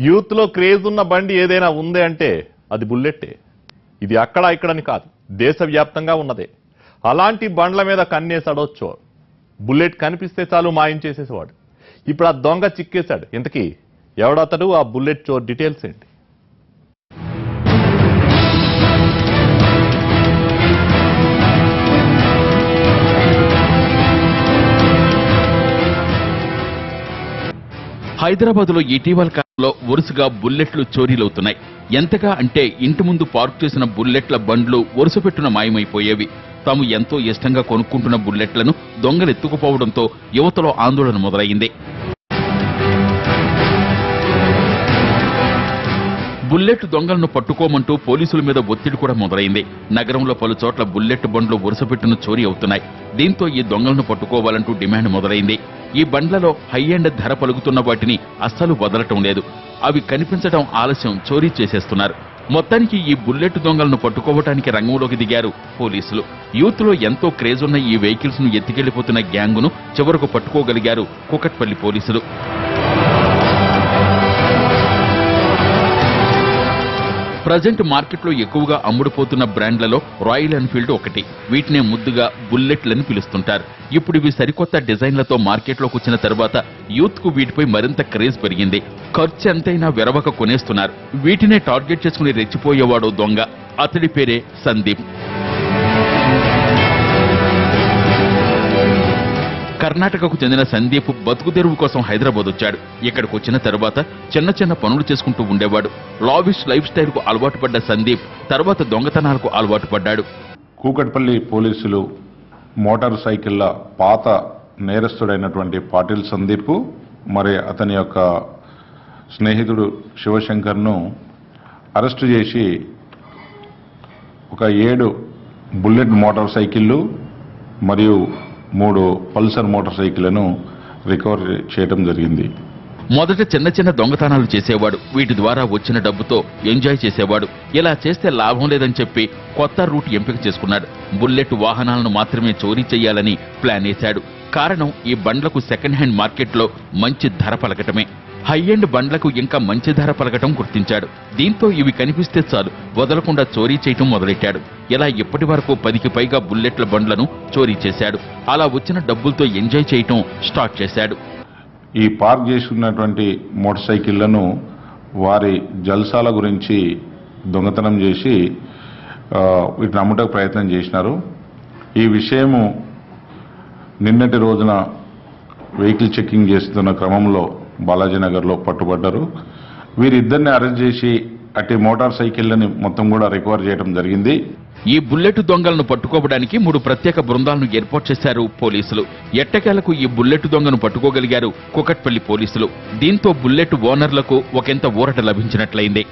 యూత్లో క్రేజ్ ఉన్న బండి ఏదైనా ఉంది అంటే అది బుల్లెట్టే. ఇది అక్కడ ఇక్కడని కాదు దేశవ్యాప్తంగా ఉన్నదే. అలాంటి బండ్ల మీద కన్నేసాడొచ్చో బుల్లెట్ కనిపిస్తే చాలు మాయించేసేసేవాడు ఇప్పుడు ఆ దొంగ చిక్కేశాడు. ఇంతకీ ఎవడతడు? ఆ బుల్లెట్ చోర్ డీటెయిల్స్ ఏంటి? హైదరాబాద్లో ఇటీవల కాలంలో వరుసగా బుల్లెట్లు చోరీలవుతున్నాయి. ఎంతగా అంటే ఇంటి ముందు పార్క్ చేసిన బుల్లెట్ల బండ్లు వరుస పెట్టున మాయమైపోయేవి. తాము ఎంతో ఇష్టంగా కొనుక్కుంటున్న బుల్లెట్లను దొంగలెత్తుకుపోవడంతో యువతలో ఆందోళన మొదలైంది. బుల్లెట్ దొంగలను పట్టుకోమంటూ పోలీసుల మీద ఒత్తిడి కూడా మొదలైంది. నగరంలో పలు చోట్ల బుల్లెట్ బండ్లు వరుసపెట్టున చోరీ అవుతున్నాయి. దీంతో ఈ దొంగలను పట్టుకోవాలంటూ డిమాండ్ మొదలైంది. ఈ బండ్లలో హై అండ్ ధర పలుకుతున్న వాటిని అస్సలు వదలటం లేదు. అవి కనిపించడం ఆలస్యం చోరీ చేసేస్తున్నారు. మొత్తానికి ఈ బుల్లెట్ దొంగలను పట్టుకోవటానికి రంగంలోకి దిగారు పోలీసులు. యూత్లో ఎంతో క్రేజ్ ఉన్న ఈ వెహికల్స్ను ఎత్తికెళ్ళిపోతున్న గ్యాంగును చివరకు పట్టుకోగలిగారు కుకట్పల్లి పోలీసులు. ప్రజెంట్ మార్కెట్లో ఎక్కువగా అమ్ముడుపోతున్న బ్రాండ్లలో రాయల్ ఎన్ఫీల్డ్ ఒకటి. వీటినే ముద్దుగా బుల్లెట్లని పిలుస్తుంటారు. ఇప్పుడు ఇవి సరికొత్త డిజైన్లతో మార్కెట్లోకి వచ్చిన తర్వాత యూత్కు వీటిపై మరింత క్రేజ్ పెరిగింది. ఖర్చు ఎంతైనా వెరవక కొనేస్తున్నారు. వీటినే టార్గెట్ చేసుకుని రెచ్చిపోయేవాడు దొంగ. అతడి పేరే సందీప్. కర్ణాటకకు చెందిన సందీప్ బతుకు తెరువు కోసం హైదరాబాద్ వచ్చాడు. ఇక్కడికి వచ్చిన తర్వాత చిన్న చిన్న పనులు చేసుకుంటూ ఉండేవాడు. లావిష్ లైఫ్ స్టైల్కు అలవాటు పడ్డ సందీప్ తర్వాత దొంగతనాలకు అలవాటు పడ్డాడు. కూకట్పల్లి పోలీసులు మోటార్ సైకిళ్ళ పాత నేరస్తుడైనటువంటి పాటిల్ సందీప్ మరి అతని యొక్క స్నేహితుడు శివశంకర్ను అరెస్టు చేసి ఒక ఏడు బుల్లెట్ మోటార్ సైకిళ్ళు మరియు మూడు పల్సర్ మోటార్ సైకిళ్ళను రికవర్ చేయడం జరిగింది. మొదట చిన్న చిన్న దొంగతనాలు చేసేవాడు వీటి ద్వారా వచ్చిన డబ్బుతో ఎంజాయ్ చేసేవాడు. ఇలా చేస్తే లాభం లేదని చెప్పి కొత్త రూట్ ఎంపిక చేసుకున్నాడు. బుల్లెట్ వాహనాలను మాత్రమే చోరీ చేయాలని ప్లాన్ వేశాడు. కారణం ఈ బండ్లకు సెకండ్ హ్యాండ్ మార్కెట్లో మంచి ధర పలకటమే. హై ఎండ్ బండ్లకు ఇంకా మంచి ధర పలకటం గుర్తించాడు. దీంతో ఇవి కనిపిస్తే చాలు వదలకుండా చోరీ చేయటం మొదలెట్టాడు. ఇలా ఇప్పటి వరకు పదికి పైగా బుల్లెట్ల బండ్లను చోరీ చేశాడు. అలా వచ్చిన డబ్బులతో ఎంజాయ్ చేయటం స్టార్ట్ చేశాడు. ఈ పార్క్ చేసుకున్నటువంటి మోటార్ సైకిళ్ళను వారి జల్సాల గురించి దొంగతనం చేసి వీటిని అమ్ముటకు ప్రయత్నం చేసినారు. ఈ విషయము నిన్నటి రోజున వెహికల్ చెకింగ్ చేస్తున్న క్రమంలో బాలాజీనగర్లో పట్టుబడ్డారు. వీరిద్దరిని అరెస్ట్ చేసి అట్టి మోటార్ సైకిళ్ళని మొత్తం కూడా రికవర్ చేయడం జరిగింది. ఈ బుల్లెట్ దొంగలను పట్టుకోవడానికి మూడు ప్రత్యేక బృందాలను ఏర్పాటు చేశారు పోలీసులు. ఎట్టకేలకు ఈ బుల్లెట్ దొంగను పట్టుకోగలిగారు కుకట్పల్లి పోలీసులు. దీంతో బుల్లెట్ ఓనర్లకు ఒకంత ఊరట లభించినట్లయింది.